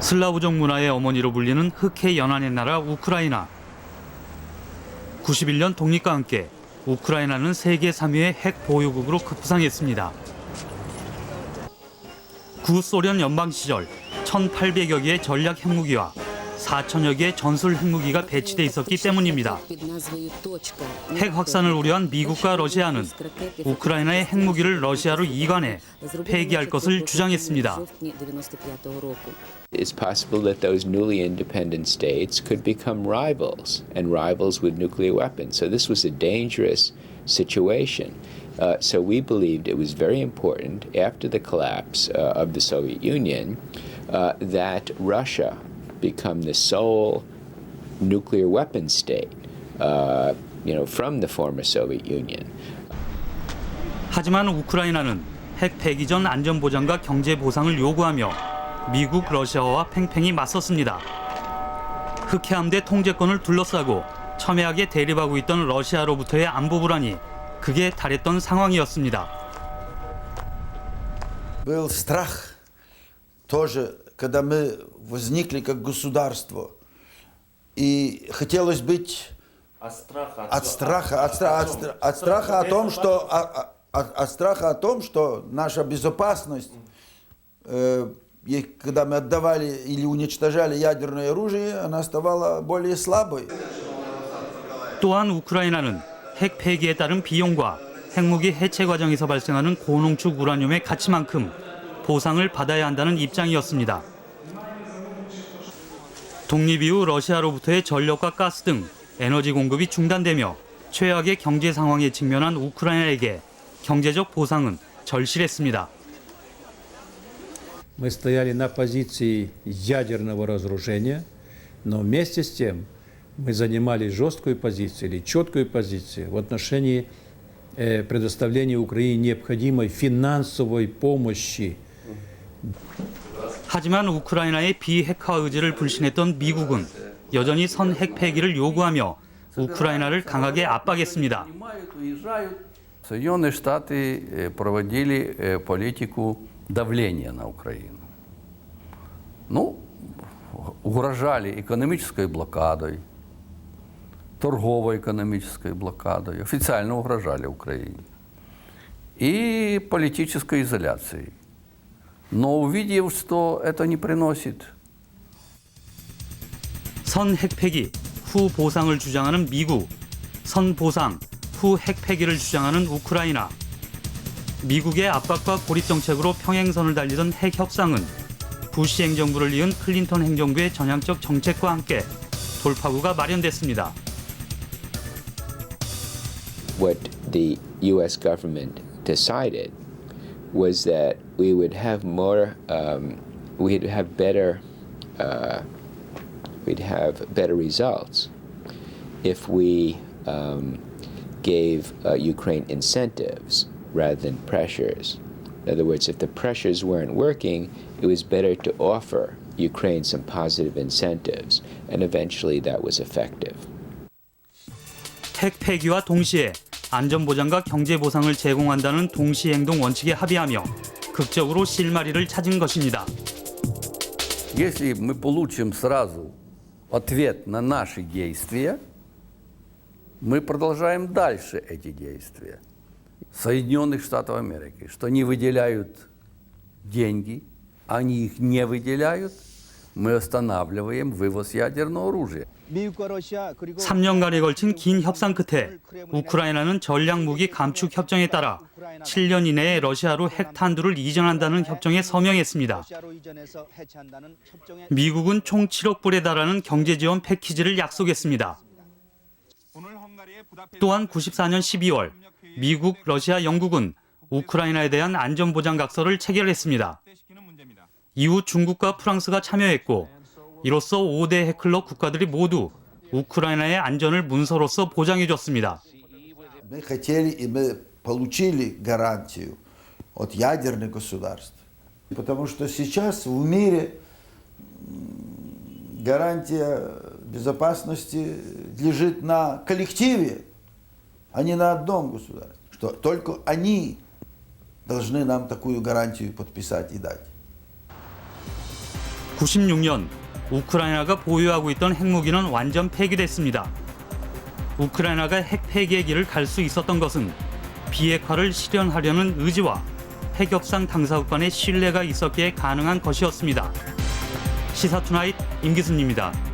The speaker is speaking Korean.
슬라브족 문화의 어머니로 불리는 흑해 연안의 나라 우크라이나. 91년 독립과 함께 우크라이나는 세계 3위의 핵 보유국으로 급부상했습니다. 구소련 연방 시절 1,800여 개의 전략 핵무기와 4천여 개의 전술 핵무기가 배치돼 있었기 때문입니다. 핵 확산을 우려한 미국과 러시아는 우크라이나의 핵무기를 러시아로 이관해 폐기할 것을 주장했습니다. It's possible that those newly independent states could become rivals and rivals with nuclear weapons. So this was a dangerous situation. Uh, so we believed it was very important after the collapse uh, of the Soviet Union uh, that Russia become the sole nuclear weapon state, uh, you know, from the former Soviet Union. 하지만 우크라이나는 핵 폐기 전 안전 보장과 경제 보상을 요구하며 미국, 러시아와 팽팽히 맞섰습니다. 흑해함대 통제권을 둘러싸고 첨예하게 대립하고 있던 러시아로부터의 안보 불안이 극에 달했던 상황이었습니다. Был страх тоже, когда мы возникли как государство. И хотелось быть От страха. от страха, от, стра- от стра- от страха о том, что о- о- от, от страха о том, что наша безопасность, э, и когда мы отдавали или уничтожали ядерное оружие, она ставала более слабой. 또한 우크라이나는 핵 폐기에 따른 비용과 핵무기 해체 과정에서 발생하는 고농축 우라늄의 가치만큼 보상을 받아야 한다는 입장이었습니다. 독립 이후 러시아로부터의 전력과 가스 등 에너지 공급이 중단되며 최악의 경제 상황에 직면한 우크라이나에게 경제적 보상은 절실했습니다. Мы стояли на позиции ядерного разоружения, но вместе с тем мы занимали жесткую позицию или четкую позицию в отношении э, предоставления Украине необходимой финансовой помощи 하지만 우크라이나의 비핵화 의지를 불신했던 미국은 여전히 선 핵 폐기를 요구하며 우크라이나를 강하게 압박했습니다. Понимают, уезжают. Соединенные Штаты э, проводили э, политику давления на Украину. Ну, угрожали экономической блокадой, торгово-экономической блокадой, официально угрожали Украине. И политической изоляцией. Но увидев, что это не приносит 선 핵 폐기 후 보상을 주장하는 미국, 선 보상 후 핵 폐기를 주장하는 우크라이나. 미국의 압박과 고립 정책으로 평행선을 달리던 핵 협상은 부시 행정부를 이은 클린턴 행정부의 전향적 정책과 함께 돌파구가 마련됐습니다. what the U.S. government decided was that we would have more, um, we'd have better, uh, we'd have better results if we um, gave uh, Ukraine incentives rather than pressures. In other words, if the pressures weren't working, it was better to offer Ukraine some positive incentives, and eventually that was effective. 핵 폐기와 동시에 안전 보장과 경제 보상을 제공한다는 동시 행동 원칙에 합의하며 극적으로 실마리를 찾은 것입니다. Если мы получим сразу ответ на наши действия, мы продолжаем дальше эти действия. Соединенных Штатов Америки, что не выделяют деньги, они их не выделяют, мы останавливаем вывоз ядерного оружия. 미국과 러시아 그리고 3년간에 걸친 긴 협상 끝에 우크라이나는 전략무기 감축 협정에 따라 7년 이내에 러시아로 핵탄두를 이전한다는 협정에 서명했습니다. 미국은 총 7억 불에 달하는 경제 지원 패키지를 약속했습니다. 또한 94년 12월 미국, 러시아, 영국은 우크라이나에 대한 안전보장 각서를 체결했습니다. 이후 중국과 프랑스가 참여했고 이로써 5대 핵클럽 국가들이 모두 우크라이나의 안전을 문서로서 보장해줬습니다. Мы хотели и мы получили гарантию от ядерных государств. Потому что сейчас в мире м, гарантия безопасности лежит на коллективе, а не на одном государстве. Что только они должны нам такую гарантию подписать и дать. 96년 우크라이나가 보유하고 있던 핵무기는 완전 폐기됐습니다. 우크라이나가 핵 폐기의 길을 갈 수 있었던 것은 비핵화를 실현하려는 의지와 핵협상 당사국 간의 신뢰가 있었기에 가능한 것이었습니다. 시사투나잇 임기순입니다.